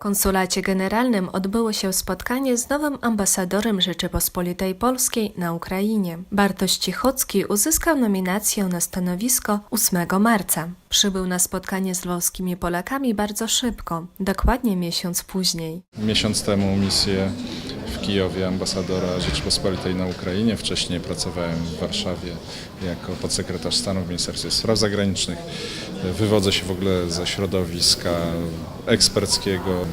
konsulacie generalnym odbyło się spotkanie z nowym ambasadorem Rzeczypospolitej Polskiej na Ukrainie. Bartosz Cichocki uzyskał nominację na stanowisko 8 marca. Przybył na spotkanie z lwowskimi Polakami bardzo szybko, dokładnie miesiąc później. Miesiąc temu misję w Kijowie ambasadora Rzeczypospolitej na Ukrainie. Wcześniej pracowałem w Warszawie jako podsekretarz stanu w Ministerstwie Spraw Zagranicznych. Wywodzę się w ogóle ze środowiska eksperckiego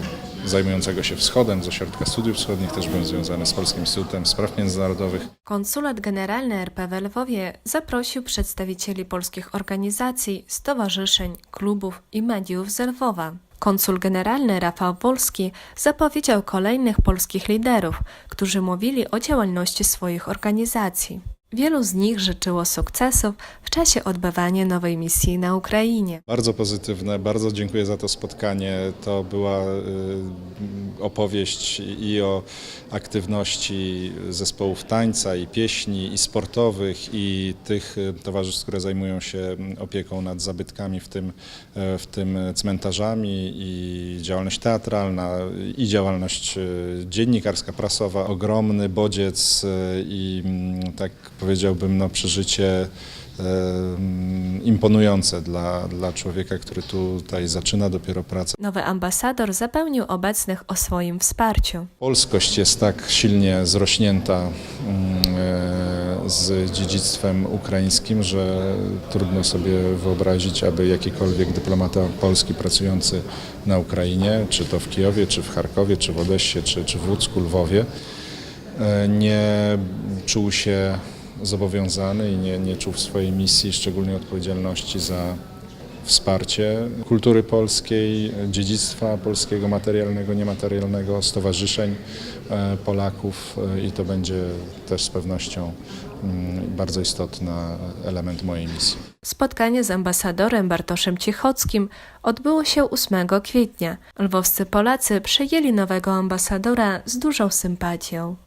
zajmującego się wschodem, z Ośrodka Studiów Wschodnich. Też byłem związany z Polskim Instytutem Spraw Międzynarodowych. Konsulat Generalny RP w Lwowie zaprosił przedstawicieli polskich organizacji, stowarzyszeń, klubów i mediów z Lwowa. Konsul generalny Rafał Wolski zapowiedział kolejnych polskich liderów, którzy mówili o działalności swoich organizacji. Wielu z nich życzyło sukcesów w czasie odbywania nowej misji na Ukrainie. Bardzo pozytywne, bardzo dziękuję za to spotkanie. To była y, opowieść i o aktywności zespołów tańca i pieśni i sportowych i tych y, towarzystw, które zajmują się opieką nad zabytkami, w tym, e, w tym cmentarzami i działalność teatralna i działalność y, dziennikarska, prasowa. Ogromny bodziec i mm, tak powiedziałbym no, przeżycie em, imponujące dla, dla człowieka, który tutaj zaczyna dopiero pracę. Nowy ambasador zapełnił obecnych o swoim wsparciu. Polskość jest tak silnie zrośnięta mm, e, z dziedzictwem ukraińskim, że trudno sobie wyobrazić, aby jakikolwiek dyplomata polski pracujący na Ukrainie, czy to w Kijowie, czy w Charkowie, czy w Odessie, czy, czy w Łódzku, Lwowie, e, nie czuł się zobowiązany i nie, nie czuł w swojej misji szczególnej odpowiedzialności za wsparcie kultury polskiej, dziedzictwa polskiego materialnego, niematerialnego, stowarzyszeń e, Polaków e, i to będzie też z pewnością mm, bardzo istotny element mojej misji. Spotkanie z ambasadorem Bartoszem Cichockim odbyło się 8 kwietnia. Lwowscy Polacy przyjęli nowego ambasadora z dużą sympatią.